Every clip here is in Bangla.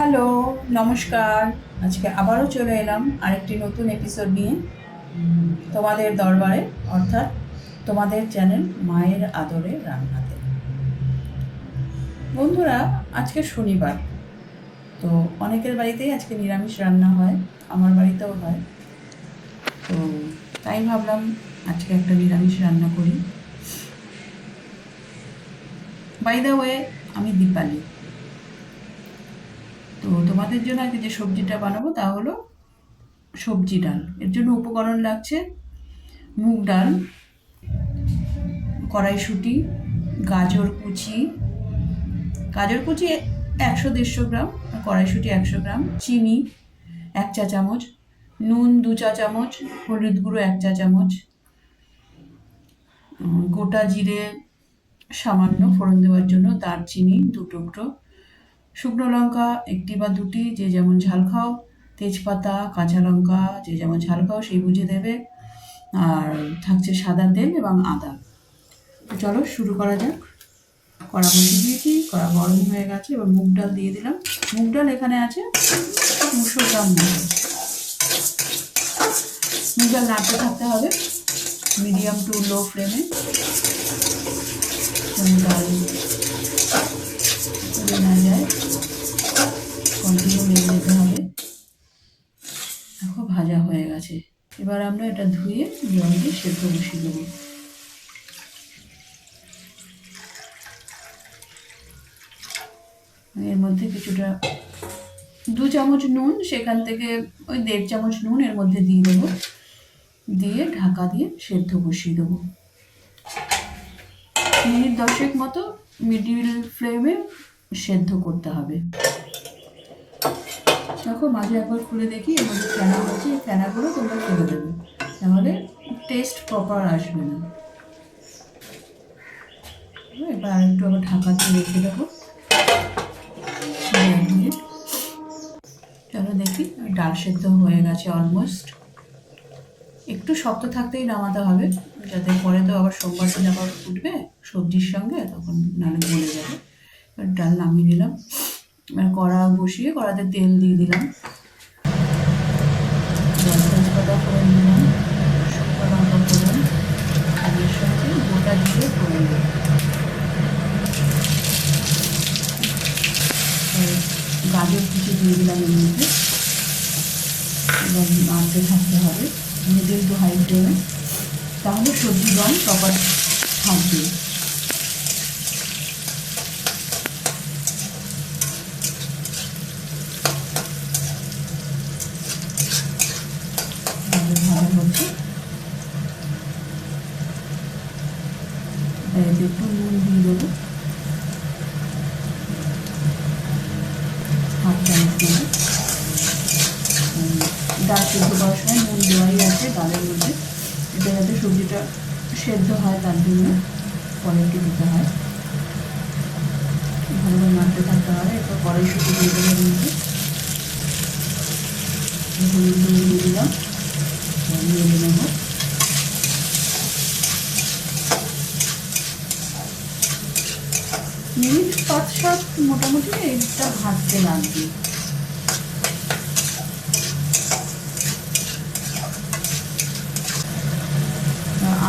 হ্যালো, নমস্কার। আজকে আবারও চলে এলাম আরেকটি নতুন এপিসোড নিয়ে তোমাদের দরবারে, অর্থাৎ তোমাদের চ্যানেল মায়ের আদরে রান্নাতে। বন্ধুরা, আজকে শনিবার, তো অনেকের বাড়িতেই আজকে নিরামিষ রান্না হয়, আমার বাড়িতেও হয়। তো তাই ভাবলাম আজকে একটা নিরামিষ রান্না করি। বাই দ্য ওয়ে আমি দীপালি। তো তোমাদের জন্য আজকে যে সবজিটা বানাবো তা হলো সবজি ডাল। এর জন্য উপকরণ লাগছে মুগ ডাল কড়াইশুঁটি গাজর কুচি। গাজর কুচি একশো দেড়শো গ্রাম আর কড়াইশুঁটি একশো গ্রাম। চিনি এক চা চামচ। নুন দু চা চামচ। হলুদ গুঁড়ো এক চা চামচ। গোটা জিরে সামান্য ফোড়ন দেওয়ার জন্য দারচিনি দু টুকরো। শুকনো লঙ্কা, একটি বা দুটি, যে যেমন ঝাল খাও। তেজপাতা, কাঁচা লঙ্কা, যে যেমন ঝাল খাও, সেই বুঝে দেবে। আর থাকছে সাদা তেল এবং আদা। তো চলো শুরু করা যাক। কড়া বসিয়ে দিয়েছি, কড়া গরম হয়ে গেছে, এবার মুগ ডাল দিয়ে দিলাম। মুগ ডাল এখানে আছে দুশো গ্রাম মতো মুগ ডাল নাড়তে থাকতে হবে মিডিয়াম টু লো ফ্লেমে। ডাল না যায়। কন্টিনিউ মেরে যেতে হবে দেখো, ভাজা হয়ে গেছে। এবার আমরা এটা ধুয়ে জল দিয়ে সেদ্ধ বসিয়ে দেবো। এর মধ্যে কিছুটা দু চামচ নুন, সেখান থেকে ওই দেড় চামচ নুন এর মধ্যে দিয়ে দেবো। দিয়ে ঢাকা দিয়ে সেদ্ধ বসিয়ে দেবো। মিনিট দশেক মতো মিডিল ফ্লেমে সেদ্ধ করতে হবে। দেখো মাঝে একবার খুলে দেখি মধ্যে ফেনা হয়েছে এই ফেনাগুলো তোমরা ফেলে দেবে, তাহলে টেস্ট প্রপার আসবে না। এবার আরেকটু আবার ঢাকা দিয়ে রেখে মিনিট। চলো দেখি, ডাল সেদ্ধ হয়ে গেছে অলমোস্ট একটু শক্ত থাকতেই নামাতে হবে, যাতে পরে তো আবার সোমবার দিন আবার উঠবে সবজির সঙ্গে, তখন নাহলে গলে যাবে। এবার ডাল নামিয়ে নিলাম। এবার কড়া বসিয়ে কড়াতে তেল দিয়ে দিলাম। ফোড়ন আর এর সঙ্গে গোটা ফোড়ন গাজর কুচি দিয়ে দিলাম এর মধ্যে। এবার থাকতে হবে। মিডিল টু হাই তাহলে সবজি রং প্রপার থাকবে ভালো ভালো হচ্ছে এতে একটু নুন দিয়ে দেবো নেব ডাল সেদ্ধ করার সময় নুন দেওয়াই আছে, ডালের মধ্যে। এটা যাতে সবজিটা সেদ্ধ হয়, তার জন্য পরে দিতে হয়। ভালোভাবে নাড়তে থাকতে হবে, এরপর কড়াইশুটি দিয়ে দেবো মধ্যে। মিনিট পাঁচ সাত মোটামুটি এটা ভাজতে লাগবে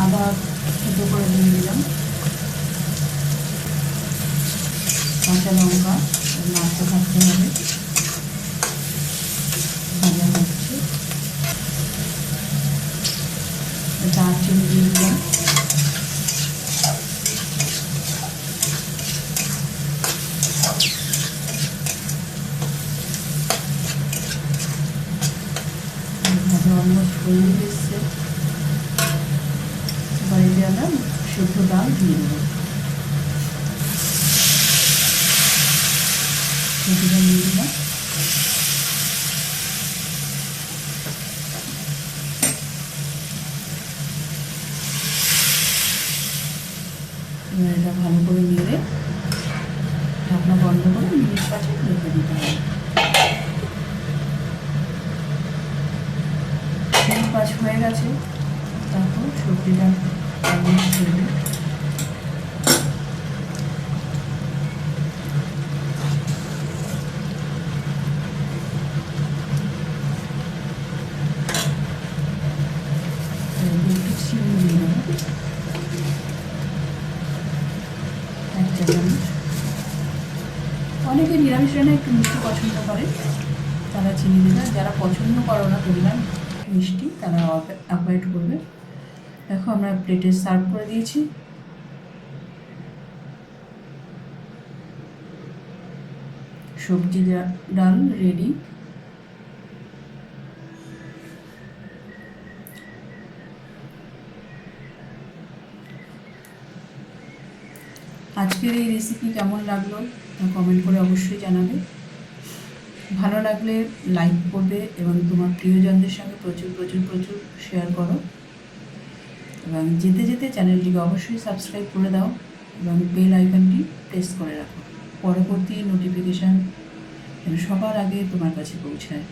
আদা থেতো করে দিয়ে দিলাম কাঁচা লঙ্কা নাড়তে থাকতে হবে ভাজা হচ্ছে দারচিনি দিয়ে দিলাম ভাজা অলমোস্ট হয়ে এসছে বাড়িতে আমরা সেদ্ধ ডাল দিয়ে দেবো এবার এটা ভালো করে নেড়ে ঢাকনা বন্ধ করে মিনিট পাঁচে রেখে দিতে হবে। মিনিট পাঁচ হয়ে গেছে, তারপর সবজিটা অলমোস্ট নিরামিষ অনেকে নিরামিষ রান্না একটু মিষ্টি পছন্দ করে। তারা চিনি না। যারা পছন্দ করো না পরিমাণ মিষ্টি, তারা অ্যাভয়েড করবে। দেখো, আমরা প্লেটে সার্ভ করে দিয়েছি। সবজি ডাল রেডি আজকের এই রেসিপি কেমন লাগল তা কমেন্ট করে অবশ্যই জানাবে। ভালো লাগলে লাইক করবে এবং তোমার প্রিয়জনদের সঙ্গে প্রচুর প্রচুর প্রচুর শেয়ার করো। এবং যেতে যেতে চ্যানেলটিকে অবশ্যই সাবস্ক্রাইব করে দাও এবং বেল আইকনটি প্রেস করে রাখো। পরবর্তী নোটিফিকেশান যেন সবার আগে তোমার কাছে পৌঁছায়।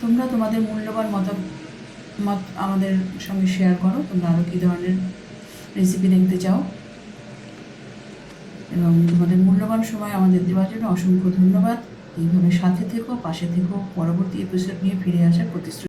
তোমরা তোমাদের মূল্যবান মতামত আমাদের সঙ্গে শেয়ার করো, তোমরা আরও কী ধরনের রেসিপি দেখতে চাও? এবং তোমাদের মূল্যবান সময় আমাদের দেওয়ার জন্য অসংখ্য ধন্যবাদ। এইভাবে সাথে থেকো, পাশে থেকো, পরবর্তী এপিসোড নিয়ে ফিরে আসার প্রতিশ্রুতি